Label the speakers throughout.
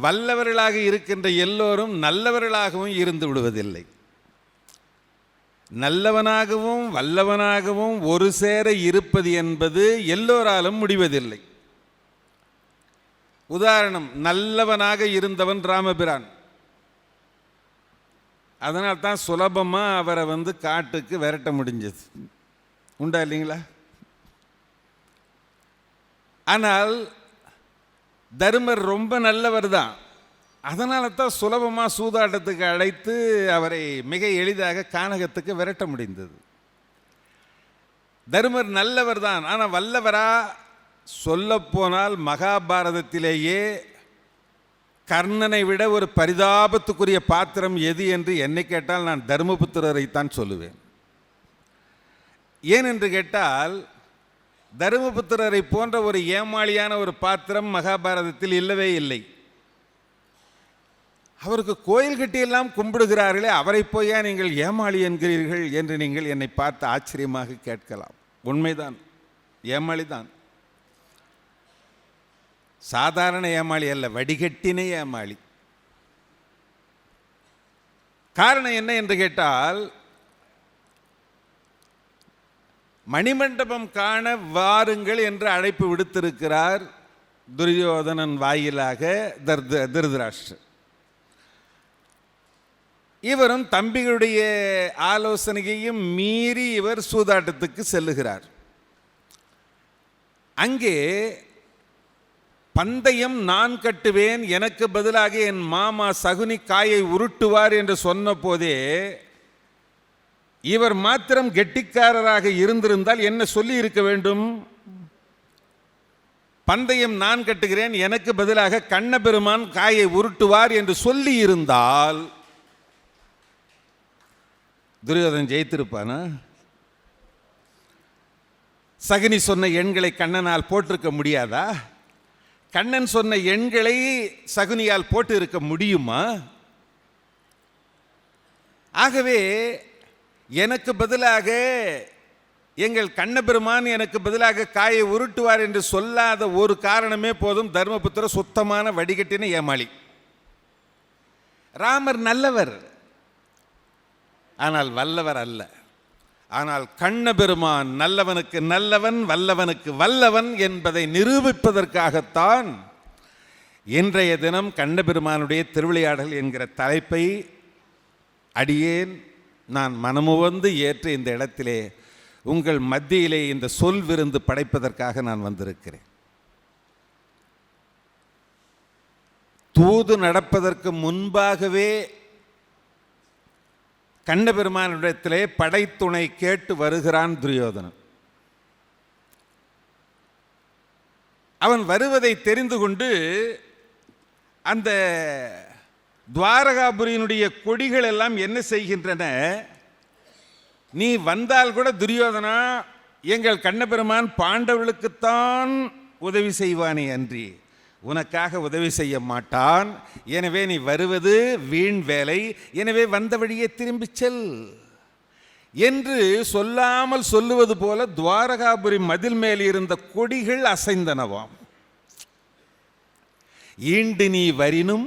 Speaker 1: வல்லவர்களாக இருக்கின்ற எல்லோரும் நல்லவர்களாகவும் இருந்து விடுவதில்லை. நல்லவனாகவும் வல்லவனாகவும் ஒரு சேர இருப்பது என்பது எல்லோராலும் முடிவதில்லை. உதாரணம் நல்லவனாக இருந்தவன் ராமபிரான். அதனால் தான் சுலபமாக அவரை வந்து காட்டுக்கு விரட்ட முடிஞ்சது. உண்டா இல்லைங்களா? ஆனால் தருமர் ரொம்ப நல்லவர் தான். அதனால தான் சுலபமாக சூதாட்டத்துக்கு அழைத்து அவரை மிக எளிதாக கானகத்துக்கு விரட்ட முடிந்தது. தருமர் நல்லவர் தான். ஆனால் வல்லவரா சொல்லப்போனால் மகாபாரதத்திலேயே கர்ணனை விட ஒரு பரிதாபத்துக்குரிய பாத்திரம் எது என்று என்னை கேட்டால் நான் தர்மபுத்திரரைத்தான் சொல்லுவேன். ஏன் என்று கேட்டால் தருமபுத்திரரை போன்ற ஒரு ஏமாளியான ஒரு பாத்திரம் மகாபாரதத்தில் இல்லவே இல்லை. அவருக்கு கோயில் கட்டியெல்லாம் கும்பிடுகிறார்களே அவரை போயா நீங்கள் ஏமாளி என்கிறீர்கள் என்று நீங்கள் என்னை பார்த்து ஆச்சரியமாக கேட்கலாம். உண்மைதான் ஏமாளி தான் சாதாரண ஏமாளி அல்ல வடிகட்டின ஏமாளி. காரணம் என்ன என்று கேட்டால் மணிமண்டபம் காண வாருங்கள் என்று அழைப்பு விடுத்திருக்கிறார் துரியோதனன் வாயிலாக தர்த திருதராஷ்டிரர் இவரும் தம்பிகளுடைய ஆலோசனையையும் மீறி இவர் சூதாட்டத்துக்கு செல்லுகிறார். அங்கே பந்தயம் நான் கட்டுவேன் எனக்கு பதிலாக என் மாமா சகுனி காயை உருட்டுவார் என்று சொன்ன போதே இவர் மாத்திரம் கெட்டிக்காரராக இருந்திருந்தால் என்ன சொல்லி இருக்க வேண்டும்? பந்தயம் நான் கட்டுகிறேன் எனக்கு பதிலாக கண்ணபெருமான் காயை உருட்டுவார் என்று சொல்லி இருந்தால் துரியோதன் ஜெயித்திருப்பானா? சகுனி சொன்ன எண்களை கண்ணனால் போட்டிருக்க முடியாதா? கண்ணன் சொன்ன எண்களை சகுனியால் போட்டு இருக்க முடியுமா? ஆகவே எனக்கு பதிலாக எங்கள் கண்ணபெருமான் எனக்கு பதிலாக காயை உருட்டுவார் என்று சொல்லாத ஒரு காரணமே போதும் தர்மபுத்திர சுத்தமான வடிகட்டின ஏமாளி. ராமர் நல்லவர். ஆனால் வல்லவர் அல்ல. ஆனால் கண்ணபெருமான் நல்லவனுக்கு நல்லவன் வல்லவனுக்கு வல்லவன் என்பதை நிரூபிப்பதற்காகத்தான் இன்றைய தினம் கண்ணபெருமானுடைய திருவிளையாடல் என்கிற தலைப்பை அடியேன். நான் மனமுவந்து ஏற்று இந்த இடத்திலே உங்கள் மத்தியிலே இந்த சொல் விருந்து படைப்பதற்காக நான் வந்திருக்கிறேன். தூது நடப்பதற்கு முன்பாகவே கண்ணபெருமானிடத்திலே படைத்துணை கேட்டு வருகிறான் துரியோதனன். அவன் வருவதை தெரிந்து கொண்டு அந்த துவாரகாபுரியினுடைய கொடிகள் எல்லாம் என்ன செய்கின்றன? நீ வந்தால் கூட துரியோதனா எங்கள் கண்ணபெருமான் பாண்டவர்களுக்குத்தான் உதவி செய்வானே அன்றி. உனக்காக உதவி செய்ய மாட்டான். எனவே நீ வருவது வீண் வேலை. எனவே வந்த வழியே திரும்பிச் செல். என்று சொல்லாமல் சொல்லுவது போல துவாரகாபுரி மதில் மேல் இருந்த கொடிகள் அசைந்தனவாம். ஈண்டு நீ வரினும்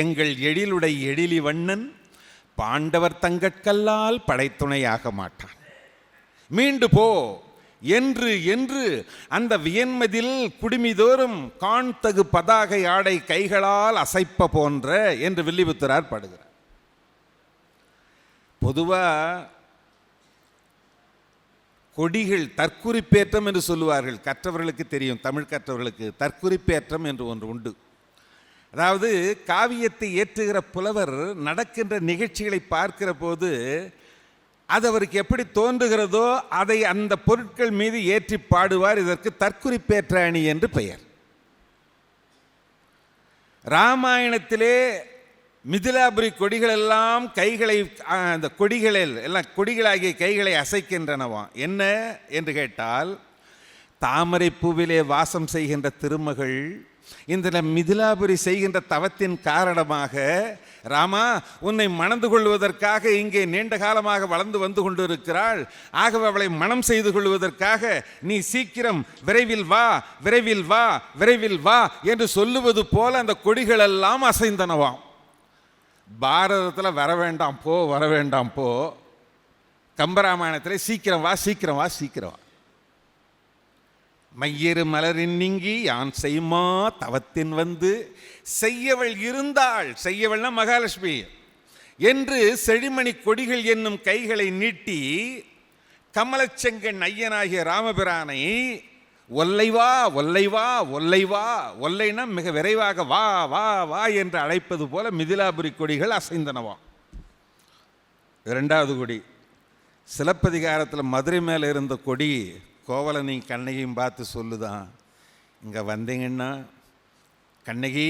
Speaker 1: எங்கள் எழிலுடை எழிலி வண்ணன் பாண்டவர் தங்கற்கல்லால் படைத்துணையாக மாட்டான். மீண்டு போ என்று என்று அந்த வியன்மதில் குடுமிதோறும் காண்தகு பதாகை ஆடை கைகளால் அசைப்ப போன்ற என்று வில்லிபுத்திரார் பாடுகிறார். பொதுவாக கொடிகள் தற்குறிப்பேற்றம் என்று சொல்லுவார்கள். கற்றவர்களுக்கு தெரியும் தமிழ் கற்றவர்களுக்கு தற்குறிப்பேற்றம் என்று ஒன்று உண்டு. அதாவது காவியத்தை ஏற்றுகிற புலவர் நடக்கின்ற நிகழ்ச்சிகளை பார்க்கிற போது அது அவருக்கு எப்படி தோன்றுகிறதோ அதை அந்த பொருட்கள் மீது ஏற்றி பாடுவார். இதற்கு தற்குறிப்பேற்ற அணி என்று பெயர். ராமாயணத்திலே மிதிலாபுரி கொடிகள் எல்லாம் கைகளை அந்த கொடிகளில் எல்லாம் கொடிகளாகிய கைகளை அசைக்கின்றனவாம் என்ன? என்று கேட்டால் தாமரை பூவிலே வாசம் செய்கின்ற திருமகள் இந்த மிதிலாபுரி செய்கின்ற தவத்தின் காரணமாக ராமா உன்னை மணந்து கொள்வதற்காக இங்கே நீண்ட காலமாக வளர்ந்து வந்து கொண்டிருக்கிறாள். ஆகவே அவளை மனம் செய்து கொள்வதற்காக நீ சீக்கிரம் விரைவில் வா விரைவில் வா விரைவில் வா என்று சொல்லுவது போல அந்த கொடிகள் எல்லாம் அசைந்தனவாம் பாரதத்தில் வர வேண்டாம் போ வர வேண்டாம் போ. கம்பராமாயணத்தில் சீக்கிரம் வா சீக்கிரம் வா சீக்கிரம் வா. மையெரு மலரின் நீங்கி யான் செய்மா தவத்தின் வந்து செய்யவள் இருந்தாள். செய்யவள்னா மகாலட்சுமி. என்று செழிமணி கொடிகள் என்னும் கைகளை நீட்டி கமலச்செங்கன் ஐயனாகிய ராமபிரானை ஒல்லைவா ஒல்லைவா ஒல்லைவா ஒல்லைனா மிக விரைவாக வா வா வா என்று அழைப்பது போல மிதிலாபுரி கொடிகள் அசைந்தனவாம் இரண்டாவது கொடி. சிலப்பதிகாரத்தில் மதுரை மேலே இருந்த கொடி கோவலனையும் கண்ணகியும் பார்த்து சொல்லுதான். இங்கே வந்தீங்கன்னா கண்ணகி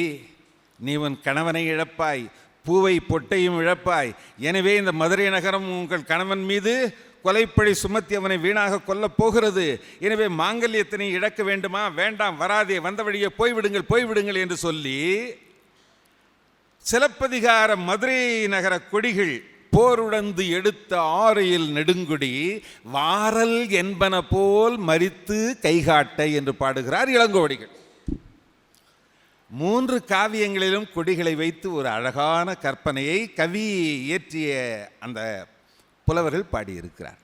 Speaker 1: நீ உன் கணவனை இழப்பாய் பூவை பொட்டையும் இழப்பாய். எனவே இந்த மதுரை நகரம் உங்கள் கணவன் மீது கொலைப்பழி சுமத்தி அவனை வீணாக கொல்லப் போகிறது. எனவே மாங்கல்யத்தினை இழக்க வேண்டுமா? வேண்டாம் வராதே வந்த வழியே போய்விடுங்கள் போய்விடுங்கள் என்று சொல்லி சிலப்பதிகார மதுரை நகர கொடிகள் போருடந்து எடுத்த ஆறையில் நெடுங்குடி வாரல் என்பன போல் மரித்து கைகாட்ட என்று பாடுகிறார் இளங்கோவடிகள். மூன்று காவியங்களிலும் கொடிகளை வைத்து ஒரு அழகான கற்பனையை கவி இயற்றிய அந்த புலவர்கள் பாடியிருக்கிறார்.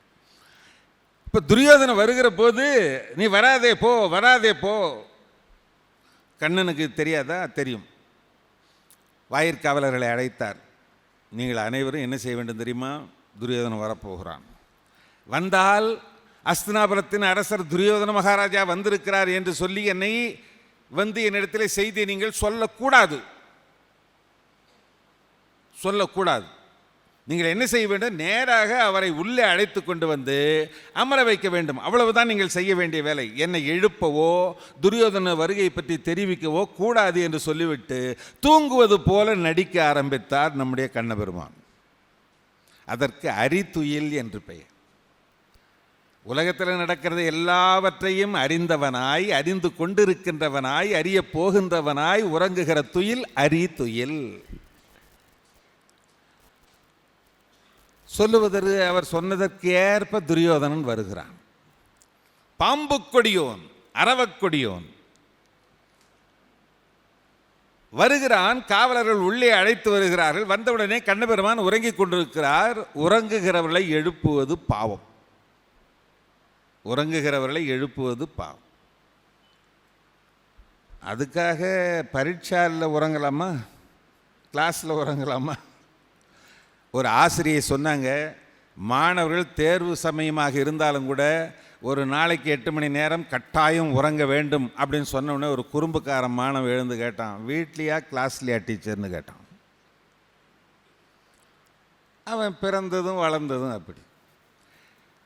Speaker 1: இப்போ துரியோதனை வருகிற போது நீ வராதே போ வராதே போ. கண்ணனுக்கு தெரியாதா? தெரியும். வாயிற்காவலர்களை அழைத்தார். நீங்கள் அனைவரும் என்ன செய்ய வேண்டும் தெரியுமா? துரியோதனன் வரப்போகிறான். வந்தால் அஸ்தினாபுரத்தின் அரசர் துரியோதன மகாராஜா வந்திருக்கிறார் என்று சொல்லி என்னை வந்து என்னிடத்தில் செய்தி நீங்கள் சொல்லக்கூடாது. சொல்லக்கூடாது. நீங்கள் என்ன செய்ய வேண்டும்? நேராக அவரை உள்ளே அழைத்து கொண்டு வந்து அமர வைக்க வேண்டும். அவ்வளவுதான் நீங்கள் செய்ய வேண்டிய வேலை. என்னை எழுப்பவோ துரியோதன வருகை பற்றி தெரிவிக்கவோ கூடாது என்று சொல்லிவிட்டு தூங்குவது போல நடிக்க ஆரம்பித்தார் நம்முடைய கண்ணபெருமான். அதற்கு அரித்துயில் என்று பெயர். உலகத்தில் நடக்கிறது எல்லாவற்றையும் அறிந்தவனாய் அறிந்து கொண்டிருக்கின்றவனாய் அறிய போகின்றவனாய் உறங்குகிற துயில் அரி துயில் சொல்லுவதற்கு அவர் சொன்னதற்கு ஏற்ப துரியோதனன் வருகிறான். பாம்பு கொடியோன் அறவக்கொடியோன் வருகிறான் காவலர்கள் உள்ளே அழைத்து வருகிறார்கள். வந்தவுடனே கண்ணபெருமான் உறங்கிக் கொண்டிருக்கிறார். உறங்குகிறவர்களை எழுப்புவது பாவம். உறங்குகிறவர்களை எழுப்புவது பாவம். அதுக்காக பரீட்சாவில் உறங்கலாமா? கிளாஸில் உறங்கலாமா? ஒரு ஆசிரியை சொன்னாங்க மாணவர்கள் தேர்வு சமயமாக இருந்தாலும் கூட ஒரு நாளைக்கு எட்டு மணி நேரம் கட்டாயம் உறங்க வேண்டும் அப்படின்னு சொன்னோடனே ஒரு குறும்புக்கார மாணவன் எழுந்து கேட்டான். வீட்லையா கிளாஸ்லையா டீச்சர்னு? கேட்டான். அவன் பிறந்ததும் வளர்ந்ததும் அப்படி.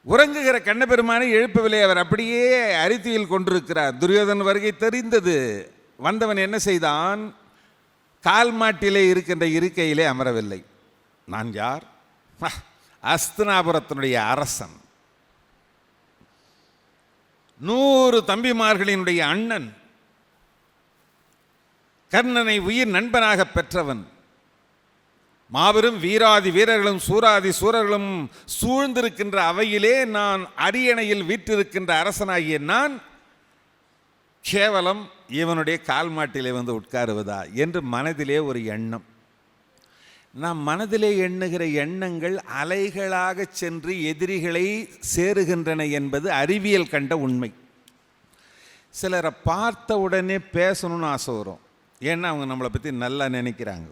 Speaker 1: உறங்குகிற கண்ணபெருமானை எழுப்பவில்லை. அவர் அப்படியே அரித்தியில் கொண்டிருக்கிறார். துரியோதன் வருகை தெரிந்தது. வந்தவன் என்ன செய்தான்? கால் மாட்டிலே இருக்கின்ற இருக்கையிலே அமரவில்லை. நான் யார்? அஸ்தினாபுரத்தினுடைய அரசன். நூறு தம்பிமார்களினுடைய அண்ணன். கர்ணனை உயிர் நண்பனாக பெற்றவன். மாபெரும் வீராதி வீரர்களும் சூராதி சூரர்களும் சூழ்ந்திருக்கின்ற அவையிலே நான் அரியணையில் வீற்றிருக்கின்ற அரசனாகிய நான் கேவலம் இவனுடைய கால் மாட்டிலே வந்து உட்காருவதா? என்று மனதிலே ஒரு எண்ணம். நாம் மனதிலே எண்ணுகிற எண்ணங்கள் அலைகளாக சென்று எதிரிகளை சேருகின்றன என்பது அறிவியல் கண்ட உண்மை. சிலரை பார்த்த உடனே பேசணும்னு ஆசை வரும். ஏன்னா அவங்க நம்மளை பற்றி நல்லா நினைக்கிறாங்க.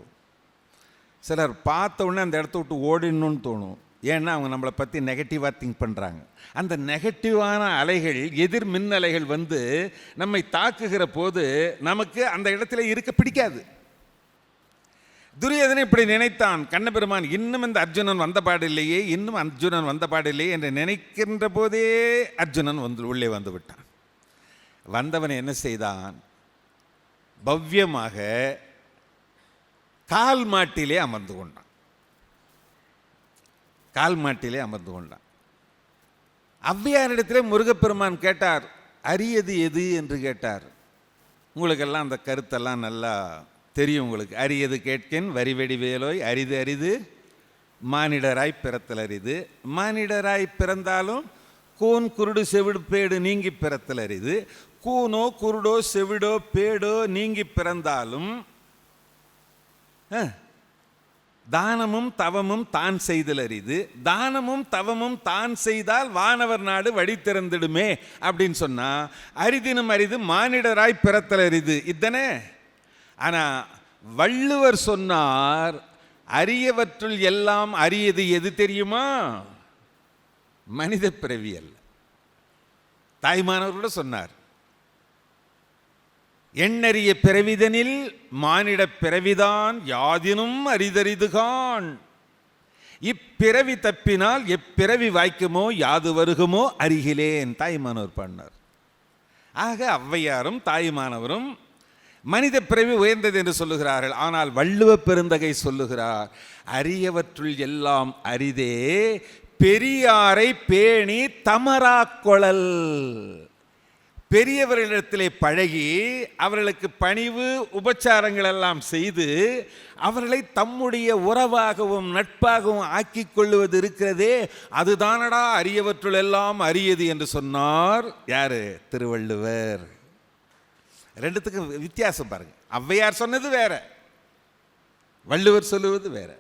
Speaker 1: சிலர் பார்த்த உடனே அந்த இடத்த விட்டு ஓடிடணும்னு தோணும். ஏன்னா அவங்க நம்மளை பற்றி நெகட்டிவாக திங்க் பண்ணுறாங்க அந்த நெகட்டிவான அலைகள் எதிர் மின் அலைகள் வந்து நம்மை தாக்குகிற போது நமக்கு அந்த இடத்துல இருக்க பிடிக்காது. துரியோதனை இப்படி நினைத்தான். கண்ணபெருமான் இன்னும் இந்த அர்ஜுனன் வந்த பாடில்லையே இன்னும் அர்ஜுனன் வந்த பாடில்லையே என்று நினைக்கின்ற போதே அர்ஜுனன் வந்து உள்ளே வந்து விட்டான். வந்தவன் என்ன செய்தான்? பவ்யமாக கால் மாட்டிலே அமர்ந்து கொண்டான். கால் மாட்டிலே அமர்ந்து கொண்டான். ஔவையாரிடத்திலே முருகப்பெருமான் கேட்டார் அரியது எது? என்று கேட்டார். உங்களுக்கெல்லாம் அந்த கருத்தெல்லாம் நல்லா தெரியும் உங்களுக்கு. அரியது கேட்கேன் வரிவெடி வேலோய் அரிது அரிது மானிடராய் பிறத்தல் அரிது மானிடராய் பிறந்தாலும் கூன் குருடு செவிடு பேடு நீங்கி பிறத்தல் அரிது கூனோ குருடோ செவிடோ பேடோ நீங்கி பிறந்தாலும் தானமும் தவமும் தான் செய்தல் அரிது தானமும் தவமும் தான் செய்தால் வானவர் நாடு வழி திறந்திடுமே அப்படின்னு சொன்னா அரிதினும் அரிது மானிடராய் பிறத்தல் அரிது இத்தனை? ஆனா வள்ளுவர் சொன்னார் அரியவற்றுள் எல்லாம் அரியது எது தெரியுமா? மனித பிறவி அல்ல. தாய்மானவரோட சொன்னார் எண்ணறிய பிறவிதனில் மானிடப் பிறவிதான் யாதினும் அரிதரிதுகான் இப்பிறவி தப்பினால் எப்பிறவி வாய்க்குமோ யாது வருகுமோ அருகிலேன் தாய்மானவர் பண்ணார் ஆக ஔவையாரும் தாய்மானவரும் மனித பிறவி உயர்ந்தது என்று சொல்லுகிறார்கள். ஆனால் வள்ளுவ பெருந்தகை சொல்லுகிறார் அரியவற்றுள் எல்லாம் அரிதே பெரியாரை பேணி தமராக்கொழல் பெரியவர்களிடத்திலே பழகி அவர்களுக்கு பணிவு உபச்சாரங்கள் எல்லாம் செய்து அவர்களை தம்முடைய உறவாகவும் நட்பாகவும் ஆக்கிக் கொள்ளுவது இருக்கிறதே அதுதானடா அரியவற்றுள் எல்லாம் அரியது என்று சொன்னார் யாரு? திருவள்ளுவர். ரெண்டுத்துக்கும் வித்தியாசம் பாருங்கள் ஔவையார் சொன்னது வேற. வள்ளுவர் சொல்லுவது வேற.